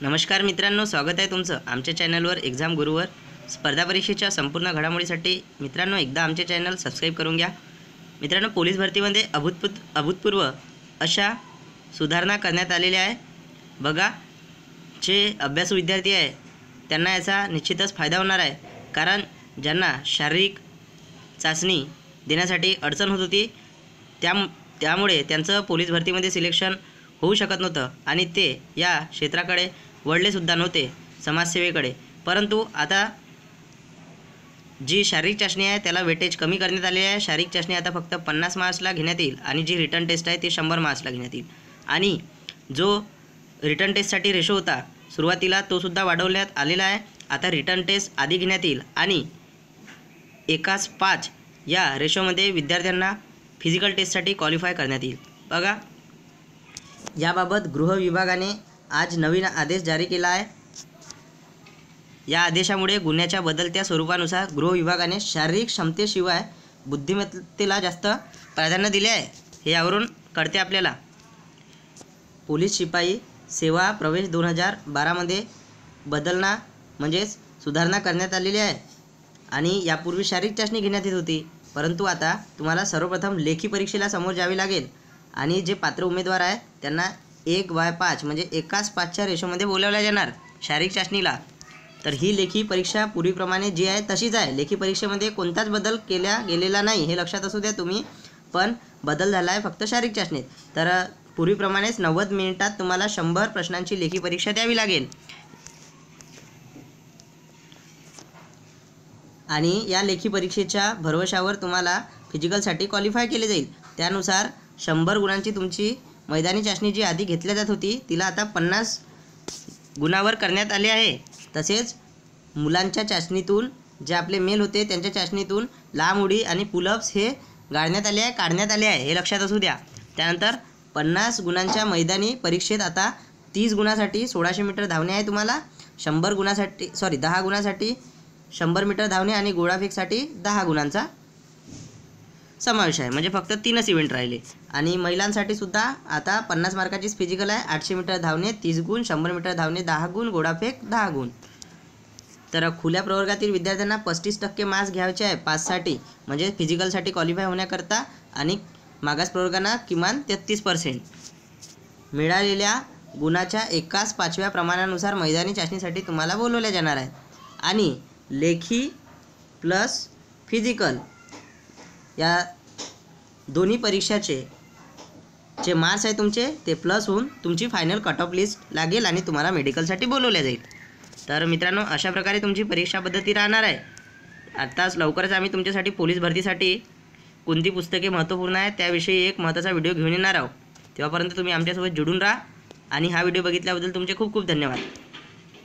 नमस्कार मित्रांनो स्वागत आहे तुमचं आमच्या चॅनलवर एक्झाम गुरुवर. स्पर्धा परीक्षेच्या संपूर्ण घडामोडीसाठी मित्रांनो एकदा आमचे चॅनल सबस्क्राईब करून घ्या. मित्रांनो पोलीस भरतीमध्ये अभूतपूत अभूतपूर्व अशा सुधारणा करण्यात आलेल्या आहे. बघा जे अभ्यासू विद्यार्थी आहे त्यांना याचा निश्चितच फायदा होणार आहे. कारण ज्यांना शारीरिक चाचणी देण्यासाठी अडचण होत होती त्या त्यामुळे त्यांचं पोलीस भरतीमध्ये सिलेक्शन होऊ शकत नव्हतं. आणि ते या क्षेत्राकडे वळलेसुद्धा नव्हते समाजसेवेकडे. परंतु आता जी शारीरिक चाचणी आहे त्याला वेटेज कमी करण्यात आले आहे. शारीरिक चाचणी आता फक्त पन्नास मार्क्सला घेण्यात येईल आणि जी रिटर्न टेस्ट आहे ती शंभर मार्क्सला घेण्यात येईल. आणि जो रिटर्न टेस्टसाठी रेशो होता सुरुवातीला तोसुद्धा वाढवण्यात आलेला आहे. आता रिटर्न टेस्ट आधी घेण्यात येईल आणि एकाच पाच या रेशोमध्ये विद्यार्थ्यांना फिजिकल टेस्टसाठी क्वालिफाय करण्यात येईल. बघा याबाबत गृह विभागाने आज नवीन आदेश जारी केला आहे. या आदेशामुळे गुन्ह्याच्या बदलत्या स्वरूपानुसार गृह विभागाने शारीरिक क्षमतेशिवाय बुद्धिमत्तेला जास्त प्राधान्य दिले आहे. हे यावरून कळते आपल्याला. पोलीस शिपाई सेवा प्रवेश दोन हजार बारामध्ये बदलना म्हणजेच सुधारणा करण्यात आलेली आहे. आणि यापूर्वी शारीरिक चाचणी घेण्यात येत होती. परंतु आता तुम्हाला सर्वप्रथम लेखी परीक्षेला समोर जावे लागेल. आणि जे पात्र उमेदवार आहे त्यांना एक बाय पाच म्हणजे एकाच पाचच्या रेशोमध्ये बोलावल्या जाणार शारीरिक चाचणीला. तर ही लेखी परीक्षा पूर्वीप्रमाणे जी आहे तशीच आहे. लेखी परीक्षेमध्ये कोणताच बदल केला गेलेला नाही हे लक्षात असू द्या तुम्ही. पण बदल झाला आहे फक्त शारीरिक चाचणीत. तर पूर्वीप्रमाणेच नव्वद मिनिटात तुम्हाला शंभर प्रश्नांची लेखी परीक्षा द्यावी लागेल. आणि या लेखी परीक्षेच्या भरवशावर तुम्हाला फिजिकलसाठी क्वालिफाय केले जाईल. त्यानुसार शंभर गुणांची तुमची मैदानी चाचणी जी आधी घेतल्या जात होती तिला आता पन्नास गुणावर करण्यात आले आहे. तसेच मुलांच्या चाचणीतून जे आपले मेल होते त्यांच्या चाचणीतून लांब उडी आणि पुलअप्स हे गाळण्यात आले आहे काढण्यात आले आहे. हे लक्षात असू द्या. त्यानंतर पन्नास गुणांच्या मैदानी परीक्षेत आता तीस गुणासाठी सोळाशे मीटर धावणे आहे तुम्हाला. शंभर गुणासाठी सॉरी दहा गुणासाठी शंभर मीटर धावणे आणि गोळाफेकसाठी दहा गुणांचा समावेश आहे. म्हणजे फक्त तीनच इव्हेंट राहिले. आणि महिलांसाठी सुद्धा आता पन्नास मार्काचीच फिजिकल आहे. आठशे मीटर धावणे तीस गुण. शंभर मीटर धावणे दहा गुण. गोडाफेक दहा गुण. तर खुल्या प्रवर्गातील विद्यार्थ्यांना पस्तीस टक्के मार्क्स घ्यायचे आहे. पाचसाठी म्हणजे फिजिकलसाठी क्वालिफाय होण्याकरता. आणि मागास प्रवर्गांना किमान तेहतीस पर्सेंट मिळालेल्या गुणाच्या एकाच पाचव्या प्रमाणानुसार मैदानी चाचणीसाठी तुम्हाला बोलवल्या जाणार आहे आणि लेखी प्लस फिजिकल या दोन्ही परीक्षाचे जे मार्क्स आहे तुमचे ते प्लस होऊन तुमची फायनल कट ऑफ लिस्ट लागेल आणि तुम्हाला मेडिकलसाठी बोलवल्या जाईल. तर मित्रांनो अशा प्रकारे तुमची परीक्षा पद्धती राहणार आहे. आत्ताच लवकरच आम्ही तुमच्यासाठी पोलीस भरतीसाठी कोणती पुस्तके महत्त्वपूर्ण आहेत त्याविषयी एक महत्त्वाचा व्हिडिओ घेऊन येणार आहोत. तेव्हापर्यंत तुम्ही आमच्यासोबत जुडून राहा आणि हा व्हिडिओ बघितल्याबद्दल तुमचे खूप खूप धन्यवाद.